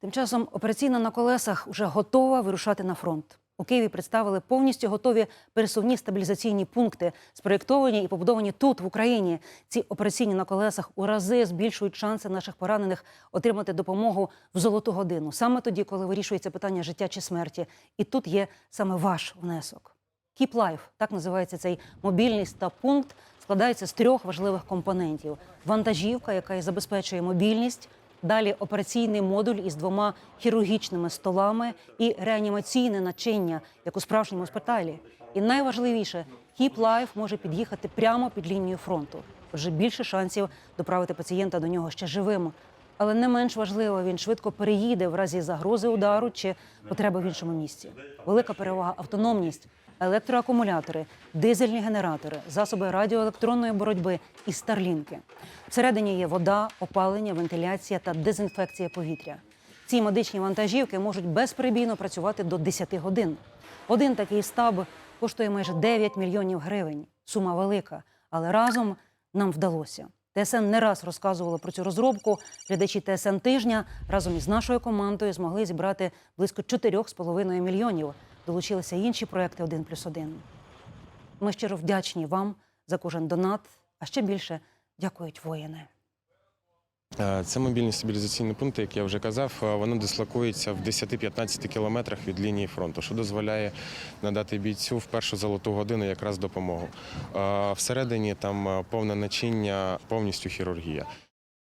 Тим часом операційна на колесах вже готова вирушати на фронт. У Києві представили повністю готові пересувні стабілізаційні пункти, спроєктовані і побудовані тут, в Україні. Ці операційні на колесах у рази збільшують шанси наших поранених отримати допомогу в золоту годину, саме тоді, коли вирішується питання життя чи смерті. І тут є саме ваш внесок. Keep Life, так називається цей мобільний стаб-пункт, складається з трьох важливих компонентів: вантажівка, яка і забезпечує мобільність. Далі операційний модуль із двома хірургічними столами і реанімаційне начиння, як у справжньому шпиталі. І найважливіше, Keep Life може під'їхати прямо під лінію фронту. Вже більше шансів доправити пацієнта до нього ще живим. Але не менш важливо, він швидко переїде в разі загрози удару чи потреби в іншому місці. Велика перевага автономність, електроакумулятори, дизельні генератори, засоби радіоелектронної боротьби і старлінки. Всередині є вода, опалення, вентиляція та дезінфекція повітря. Ці медичні вантажівки можуть безперебійно працювати до 10 годин. Один такий стаб коштує майже 9 мільйонів гривень. Сума велика, але разом нам вдалося. ТСН не раз розказувала про цю розробку. Глядачі ТСН тижня разом із нашою командою змогли зібрати близько 4,5 мільйонів. Долучилися інші проекти «1 плюс 1». Ми щиро вдячні вам за кожен донат, а ще більше дякують воїни. Е, Це мобільні стабілізаційні пункти, як я вже казав, вони воно дислокується в 10-15 кілометрах від лінії фронту, що дозволяє надати бійцю в першу золоту годину якраз допомогу. Е, Всередині там е, повне начиння, повністю хірургія.